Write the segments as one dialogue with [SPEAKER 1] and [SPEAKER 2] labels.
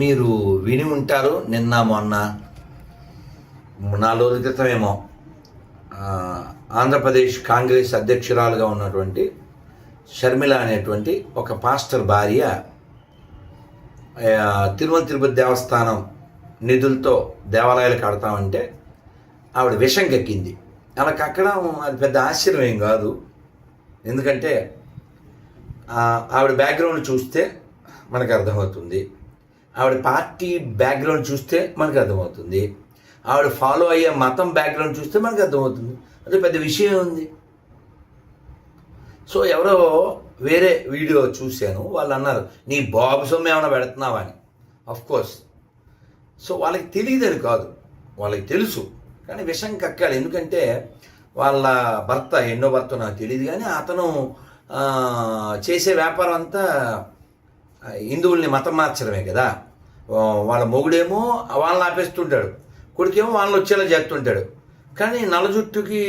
[SPEAKER 1] మీరు విని ఉంటారు నిన్న మొన్న నాలుగు రోజుల క్రితమేమో ఆంధ్రప్రదేశ్ కాంగ్రెస్ అధ్యక్షురాలుగా ఉన్నటువంటి షర్మిల అనేటువంటి ఒక పాస్టర్ భార్య తిరుమల తిరుపతి దేవస్థానం నిధులతో దేవాలయాలు కడతామంటే ఆవిడ విషం కక్కింది. అలా కక్కడం అది పెద్ద ఆశ్చర్యం ఏం కాదు. ఎందుకంటే ఆవిడ బ్యాక్గ్రౌండ్ చూస్తే మనకు అర్థమవుతుంది. ఆవిడ పార్టీ బ్యాక్గ్రౌండ్ చూస్తే మనకు అర్థమవుతుంది. ఆవిడ ఫాలో అయ్యే మతం బ్యాక్గ్రౌండ్ చూస్తే మనకు అర్థమవుతుంది. అదే పెద్ద విషయం ఉంది. సో ఎవరో వేరే వీడియో చూశాను. వాళ్ళు అన్నారు నీ బాబు సొమ్ము ఏమైనా పెడుతున్నావా? అని. కోర్స్ సో వాళ్ళకి తెలియదని కాదు. వాళ్ళకి తెలుసు. కానీ విషం కక్కాలి. ఎందుకంటే వాళ్ళ భర్త ఎన్నో భర్త నాకు తెలియదు కానీ అతను చేసే వ్యాపారం అంతా హిందువుల్ని మతం మార్చడమే కదా. వాళ్ళ మొగుడేమో వాళ్ళని ఆపేస్తుంటాడు. కొడుకేమో వాళ్ళని వచ్చేలా చేస్తుంటాడు. కానీ నల్ల జుట్టుకి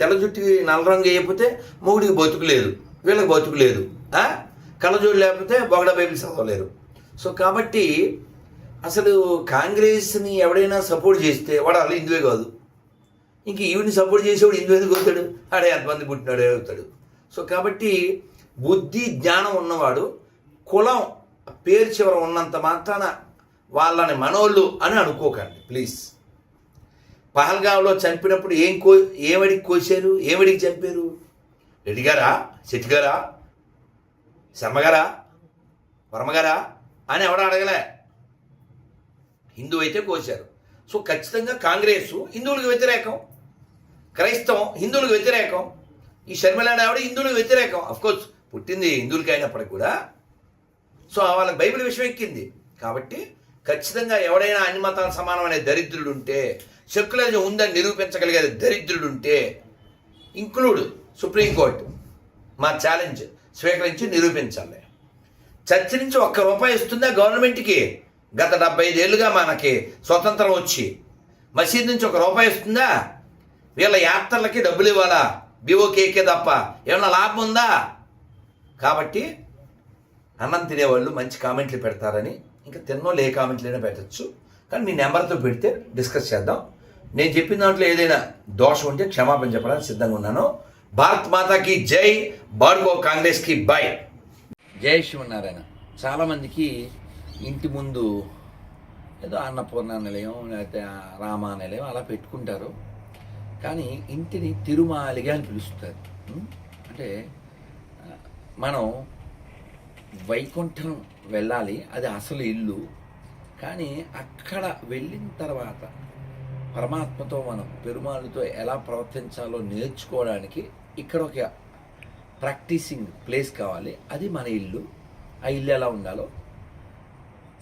[SPEAKER 1] తెల్ల జుట్టుకి నల్ల రంగు వేయకపోతే మొగుడికి బతుకులేదు. వీళ్ళకి బతుకులేదు. కళ్ళజోడు లేకపోతే బొగడ బైబిల్ చదవలేరు. సో కాబట్టి అసలు కాంగ్రెస్ని ఎవడైనా సపోర్ట్ చేస్తే వాడు అలా హిందువే కాదు. ఇంక ఈవిని సపోర్ట్ చేసేవాడు హిందూ ఎందుకు అవుతాడు? ఆడే ఎంతమంది పుట్టినాడు అవుతాడు. సో కాబట్టి బుద్ధి జ్ఞానం ఉన్నవాడు కులం పేరు చివర ఉన్నంత మాత్రాన వాళ్ళని మనోళ్ళు అని అనుకోకండి ప్లీజ్ పహల్గావ్లో చంపినప్పుడు ఏం కో ఏమడికి కోసారు ఏమడికి చంపారు? రెడ్డి గారా శెట్టి గారా శర్మగారా? వర్మగారా? అని ఎవడ అడగలే. హిందూ అయితే కోశారు. సో ఖచ్చితంగా కాంగ్రెస్ హిందువులకు వ్యతిరేకం. క్రైస్తవం హిందువులకు వ్యతిరేకం. ఈ షర్మిల ఆవిడ హిందువులకు వ్యతిరేకం. అఫ్కోర్స్ పుట్టింది హిందువులకి అయినప్పటికి కూడా సో వాళ్ళకి బైబిల్ విషయం ఎక్కింది. కాబట్టి ఖచ్చితంగా ఎవడైనా అన్ని మతాల సమానమనే దరిద్రుడు ఉంటే సెక్యులరిజం ఉందని నిరూపించగలిగే దరిద్రుడు ఉంటే ఇంక్లూడ్ సుప్రీంకోర్టు మా ఛాలెంజ్ స్వీకరించి నిరూపించాలి. చర్చ నుంచి ఒక్క రూపాయి ఇస్తుందా గవర్నమెంట్కి? గత డెబ్బై ఐదేళ్ళుగా మనకి స్వతంత్రం వచ్చి మసీద్ నుంచి ఒక రూపాయి ఇస్తుందా? వీళ్ళ యాత్రలకి డబ్బులు ఇవ్వాలా? బీఓకేకే తప్ప ఏమన్నా లాభం ఉందా? కాబట్టి అన్నం తినేవాళ్ళు మంచి కామెంట్లు పెడతారని ఇంకా తిన్నోళ్ళు ఏ కామెంట్లైనా పెట్టచ్చు. కానీ మీ నెంబర్తో పెడితే డిస్కస్ చేద్దాం. నేను చెప్పిన దాంట్లో ఏదైనా దోషం ఉంటే క్షమాపణ చెప్పడానికి సిద్ధంగా ఉన్నాను. భారత్ మాతాకి జై. బార్గో కాంగ్రెస్కి బై. జై శివనారాయణ చాలామందికి ఇంటి ముందు ఏదో అన్నపూర్ణ నిలయం లేకపోతే రామా నిలయం అలా పెట్టుకుంటారు. కానీ ఇంటిని తిరుమాలిగా అని పిలుస్తారు. అంటే మనం వైకుంఠం వెళ్ళాలి. అది అసలు ఇల్లు. కానీ అక్కడ వెళ్ళిన తర్వాత పరమాత్మతో మనం పెరుమాళ్ళతో ఎలా ప్రవర్తించాలో నేర్చుకోవడానికి ఇక్కడ ఒక ప్రాక్టీసింగ్ ప్లేస్ కావాలి. అది మన ఇల్లు. ఆ ఇల్లు ఎలా ఉండాలో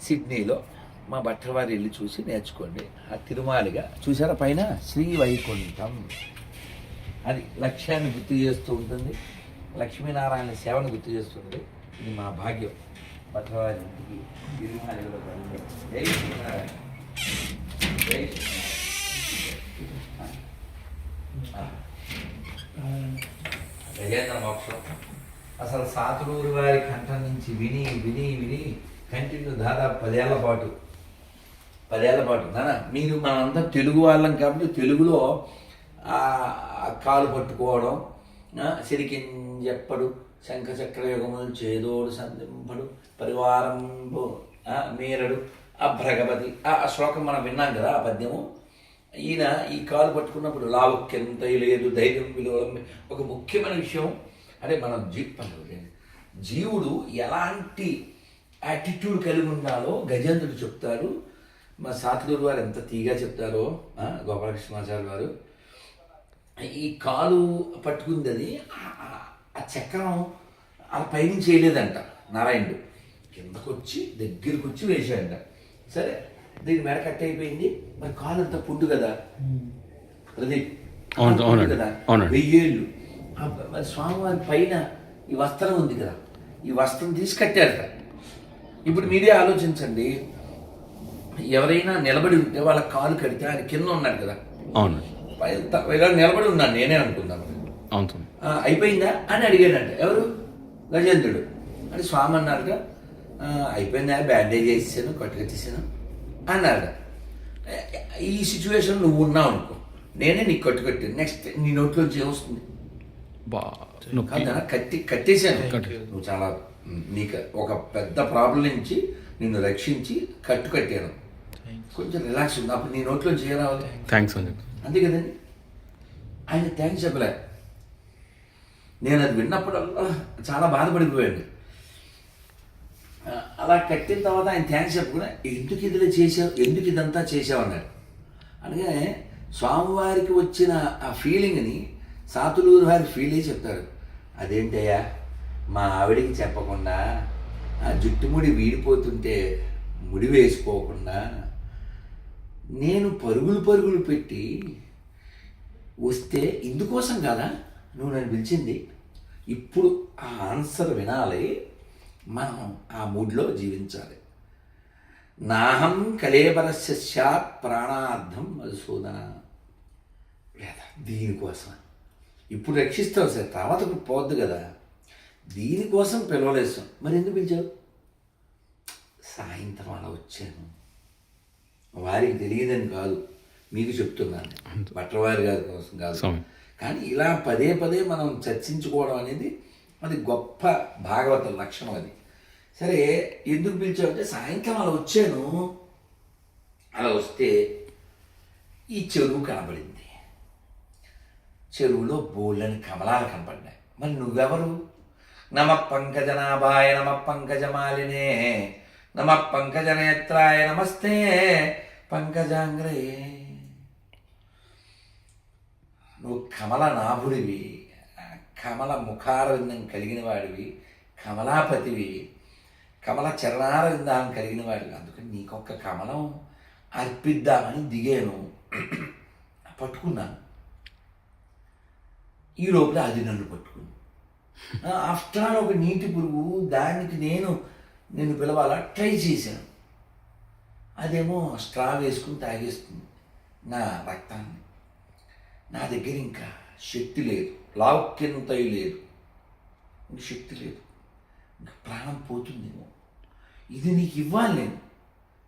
[SPEAKER 1] సిడ్నీలో మా భట్టవారి ఇల్లు చూసి నేర్చుకోండి. ఆ తిరుమాలిగా చూసారా పైన? శ్రీ వైకుంఠం. అది లక్ష్యాన్ని గుర్తు చేస్తూ ఉంటుంది. లక్ష్మీనారాయణ సేవను గుర్తు చేస్తుంది. ఇది మా భాగ్యం. భట్ల ఇంటికి తిరుమాలిలో జై శ్రీనారాయణ జై గజేంద్ర మోక్షం. అసలు సాతులూరు వారి కంఠం నుంచి విని విని విని కంటిన్యూ దాదాపు పదేళ్ళ పాటు. పదేళ్ళ పాటు. నానా మీరు మనంతా తెలుగు వాళ్ళం కాబట్టి తెలుగులో కాలు పట్టుకోవడం ఆ, సిరికింజెప్పడు శంఖ యుగములు చేదోడు సంధింపడు పరివారంబు ఆ, భ్రగపతి అభ్రగపతి ఆ శ్లోకం మనం విన్నాం కదా ఆ పద్యము ఈయన ఈ కాలు పట్టుకున్నప్పుడు లావుక్యంత లేదు ధైర్యం విలువ ఒక ముఖ్యమైన విషయం అంటే మనం జీ జీవుడు ఎలాంటి యాటిట్యూడ్ కలిగి ఉండాలో గజేంద్రుడు చెప్తారు మా సాతులూరు వారు ఎంత తీగా చెప్తారో ఆ, గోపాలకృష్ణాచార్య వారు ఈ కాలు పట్టుకుందని ఆ చక్రం అలా పైనుంచి చేయలేదంట నారాయణుడు. కిందకు వచ్చి దగ్గరికి వచ్చి వేసాడంట సరే దీని మెడ కట్ అయిపోయింది. మరి కాలు అంతా పుండు కదా? ప్రదీప్. కదా. వెయ్యేళ్ళు. మరి స్వామివారి పైన ఈ వస్త్రం ఉంది కదా? ఈ వస్త్రం తీసి కట్టారట. ఇప్పుడు మీరే ఆలోచించండి. ఎవరైనా నిలబడి ఉంటే వాళ్ళ కాలు కడితే ఆయన కింద ఉన్నాడు కదా?
[SPEAKER 2] అవును.
[SPEAKER 1] ఇలా నిలబడి ఉన్నాను నేనే. ఆ, అయిపోయిందా? అని అడిగాడంట. ఎవరు? గజేంద్రుడు. అని స్వామి అన్నారుగా "ఆ, అయిపోయిందా బ్యాండేజ్ చేసేసాను కట్టుకొచ్చేసాను అన్నాడు ఈ సిచ్యువేషన్ నువ్వు ఉన్నావు అనుకో. నేనే నీకు కట్టుకట్టాను. నెక్స్ట్ నీ నోట్లోంచి ఏమొస్తుంది?
[SPEAKER 2] బా
[SPEAKER 1] కట్టి కట్టేశాను.
[SPEAKER 2] కట్టే-
[SPEAKER 1] నువ్వు చాలా నీకు ఒక పెద్ద ప్రాబ్లం నుంచి నిన్ను రక్షించి కట్టు కట్టాను కొంచెం రిలాక్స్ ఉంది అప్పుడు నీ నోట్లోంచి ఏ రావాలి?
[SPEAKER 2] థ్యాంక్స్
[SPEAKER 1] అంతే కదండి. ఆయన థ్యాంక్స్ చెప్పలే. నేను అది విన్నప్పుడల్లా చాలా బాధపడిపోయాడు. అలా కట్టిన తర్వాత ఆయన థ్యాంక్స్ చెప్పుకున్నా ఎందుకు ఇదిలో చేసావు ఎందుకు ఇదంతా చేసావు అన్నాడు. అనగానే స్వామివారికి వచ్చిన ఆ ఫీలింగ్ని సాతులూరు వారి ఫీలే చెప్తాడు చెప్తారు. అదేంటయ్యా మా ఆవిడికి చెప్పకుండా ఆ జుట్టుముడి వీడిపోతుంటే ముడి వేసుకోకుండా నేను పరుగులు పరుగులు పెట్టి వస్తే ఇందుకోసం కదా? నువ్వు నన్ను పిలిచింది. ఇప్పుడు ఆ ఆన్సర్ వినాలి. మనం ఆ మూడ్లో జీవించాలి. నాహం కలేబరస్య స్యాత్ ప్రాణార్థం మధుసూదన. వేద దీనికోసం ఇప్పుడు రక్షిస్తావు సార్ తర్వాత పోద్దు కదా. దీనికోసం పిలవలేసాం. మరి ఎందుకు పిలిచావు? సాయంత్రం అలా వచ్చాను. వారికి తెలియదని కాదు. మీకు చెప్తున్నాను. బట్లవారి గారి కోసం కాదు. కానీ ఇలా పదే పదే మనం చర్చించుకోవడం అనేది అది గొప్ప భాగవత లక్షణం అది. సరే ఎందుకు పిలిచావంటే సాయంత్రం అలా వచ్చాను. అలా వస్తే ఈ చెరువు కనబడింది. చెరువులో బోళ్ళని కమలాలు కనపడ్డాయి. మరి నువ్వెవరు? నమ పంకజనాభాయ నమ పంకజమాలినే. నమ పంకజనేత్రాయ నమస్తే. పంకజాంగ్రే. నువ్వు కమల నాభుడివి కమల ముఖారవిందం కలిగిన వాడివి కమలాపతివి కమల చరణారవిందాన్ని కలిగిన వాడివి అందుకని నీకొక్క కమలం అర్పిద్దామని దిగాను. పట్టుకున్నాను. ఈ లోపల అది నన్ను పట్టుకుంది. ఆఫ్టర్ ఆల్ ఒక నీటి పురుగు దానికి నేను నేను పిలవాలా ట్రై చేశాను. అదేమో స్ట్రా వేసుకుని తాగేస్తుంది నా రక్తాన్ని. నా దగ్గర ఇంకా శక్తి లేదు. లాక్యంతయి లేదు. ఇంక శక్తి లేదు. ఇంకా ప్రాణం పోతుందేమో. ఇది నీకు ఇవ్వాలి నేను.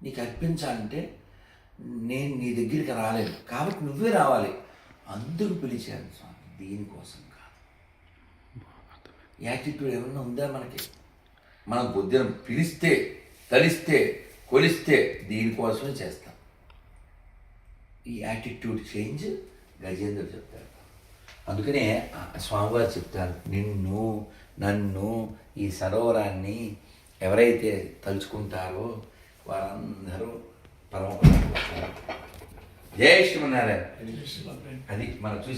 [SPEAKER 1] నీకు అర్పించాలంటే నేను నీ దగ్గరికి రాలేను కాబట్టి నువ్వే రావాలి. అందుకు పిలిచాను స్వామి. దీనికోసం కాదు. యాటిట్యూడ్ ఏమన్నా ఉందా మనకి? మనం పొద్దున పిలిస్తే తలిస్తే కొలిస్తే దీనికోసమే చేస్తాం. ఈ యాటిట్యూడ్ చేంజ్ గజేంద్ర చెప్తారు. అందుకనే స్వామివారు చెప్తారు నిన్ను నన్ను ఈ సరోవరాన్ని ఎవరైతే తలుచుకుంటారో వారందరూ పరమ జై శ్రీమన్నారాయణ. అది మనం చూసి